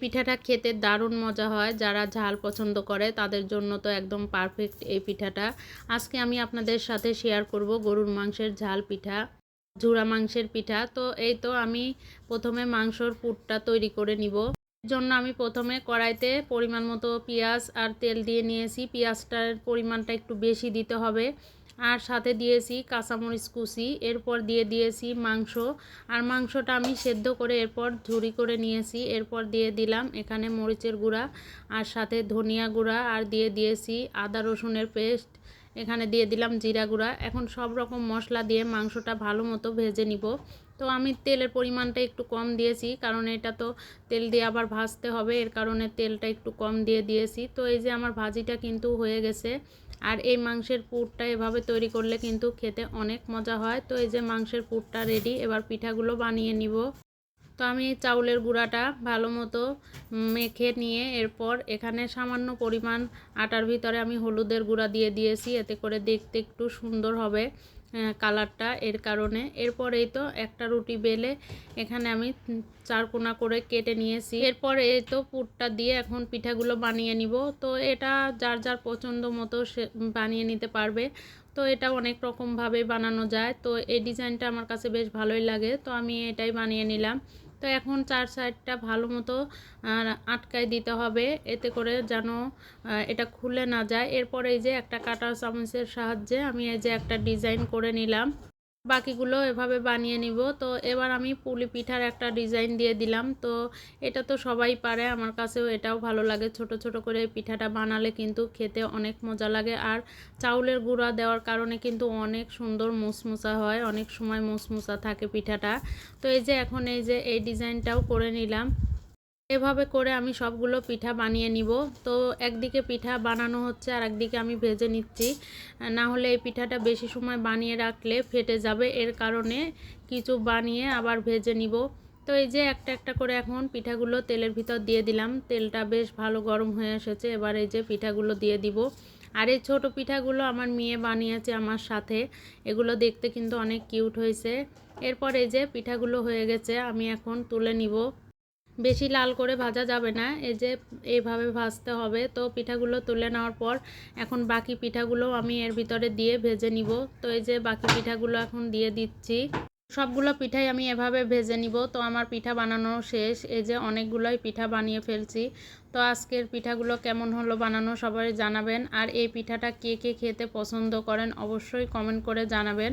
পিঠাটা খেতে দারুণ মজা হয়। যারা ঝাল পছন্দ করে, তাদের জন্য তো একদম পারফেক্ট এই পিঠাটা। আজকে আমি আপনাদের সাথে শেয়ার করব গরুর মাংসের ঝাল পিঠা, ঝুরা মাংসের পিঠা। তো এই তো আমি প্রথমে মাংসর পুরটা তৈরি করে নিব। জন্য আমি প্রথমে কড়াইতে পরিমাণ মতো পেঁয়াজ আর তেল দিয়ে নিয়েছি। পেঁয়াজটার পরিমাণটা একটু বেশি দিতে হবে। আর সাথে দিয়েছি কাঁচামরিচ কুচি, এরপর দিয়ে দিয়েছি মাংস। আর মাংসটা আমি সেদ্ধ করে এরপর ঝুরি করে নিয়েছি। এরপর দিয়ে দিলাম এখানে মরিচের গুঁড়া আর সাথে ধনিয়া গুঁড়া আর দিয়ে দিয়েছি আদা রসুনের পেস্ট। এখানে দিয়ে দিলাম জিরা গুঁড়া। এখন সব রকম মশলা দিয়ে মাংসটা ভালো মতো ভেজে নিব। তো আমি তেলের পরিমাণটা একটু কম দিয়েছি, কারণ এটা তো তেল দিয়ে আবার ভাজতে হবে। এর কারণে তেলটা একটু কম দিয়ে দিয়েছি। তো এই যে আমার ভাজিটা কিন্তু হয়ে গেছে। আর এই মাংসের পুরটা এভাবে তৈরি করলে কিন্তু খেতে অনেক মজা হয়। তো এই যে মাংসের পুরটা রেডি এবার পিঠাগুলো বানিয়ে নিব। তো আমি চাউলের গুঁড়াটা ভালো মতো মেখে নিয়ে এরপর এখানে সামান্য পরিমাণ আটার ভিতরে আমি হলুদের গুঁড়া দিয়ে দিয়েছি। এতে করে দেখতে একটু সুন্দর হবে। কালারটা এর কারণে। এরপরেই তো একটা রুটি বেলে এখানে আমি চারকোনা করে কেটে নিয়েছি। এরপর এই তো পুরটা দিয়ে এখন পিঠাগুলো বানিয়ে নিব। তো এটা যার যার পছন্দ মতো সে বানিয়ে নিতে পারবে। তো এটা অনেক রকমভাবে বানানো যায়। তো এই ডিজাইনটা আমার কাছে বেশ ভালোই লাগে। তো আমি এটাই বানিয়ে নিলাম। তো এখন চার সাইডটা ভালো মতো আটকায় দিতে হবে। এতে করে যেন এটা খুলে না যায়। এরপরে এই যে একটা কাটার চামচের সাহায্যে আমি এই যে একটা ডিজাইন করে নিলাম। বাকিগুলো এভাবে বানিয়ে নিব। তো এবার আমি পুলি পিঠার একটা ডিজাইন দিয়ে দিলাম। তো এটা তো সবাই পারে, আমার কাছেও এটাও ভালো লাগে। ছোট ছোট করে পিঠাটা বানালে কিন্তু খেতে অনেক মজা লাগে। আর চাউলের গুঁড়া দেওয়ার কারণে কিন্তু অনেক সুন্দর মুসমুসা হয়, অনেক সময় মুসমুসা থাকে পিঠাটা। তো এই যে এখন এই যে এই ডিজাইনটাও করে নিলাম। এভাবে করে আমি সবগুলো পিঠা বানিয়ে নিব। তো একদিকে পিঠা বানানো হচ্ছে আর একদিকে আমি ভেজে নিচ্ছি। না হলে এই পিঠাটা বেশি সময় বানিয়ে রাখলে ফেটে যাবে। এর কারণে কিছু বানিয়ে আবার ভেজে নিব। তো এই যে একটা একটা করে এখন পিঠাগুলো তেলের ভিতর দিয়ে দিলাম। তেলটা বেশ ভালো গরম হয়ে এসেছে। এবার এই যে পিঠাগুলো দিয়ে দিব। আর এই ছোটো পিঠাগুলো আমার মেয়ে বানিয়েছে আমার সাথে। এগুলো দেখতে কিন্তু অনেক কিউট হয়েছে। এরপর এই যে পিঠাগুলো হয়ে গেছে, আমি এখন তুলে নিব। বেশি লাল করে ভাজা যাবে না। এই যে এইভাবে ভাজতে হবে। তো পিঠাগুলো তুলে নেওয়ার পর এখন বাকি পিঠাগুলো আমি এর ভিতরে দিয়ে ভেজে নিব। তো এই যে বাকি পিঠাগুলো এখন দিয়ে দিচ্ছি। সবগুলো পিঠাই আমি এভাবে ভেজে নিব। তো আমার পিঠা বানানো শেষ। এই যে অনেকগুলোই পিঠা বানিয়ে ফেলছি। তো আজকের পিঠাগুলো কেমন হলো বানানো সবাই জানাবেন। আর এই পিঠাটা কে কে খেতে পছন্দ করেন অবশ্যই কমেন্ট করে জানাবেন।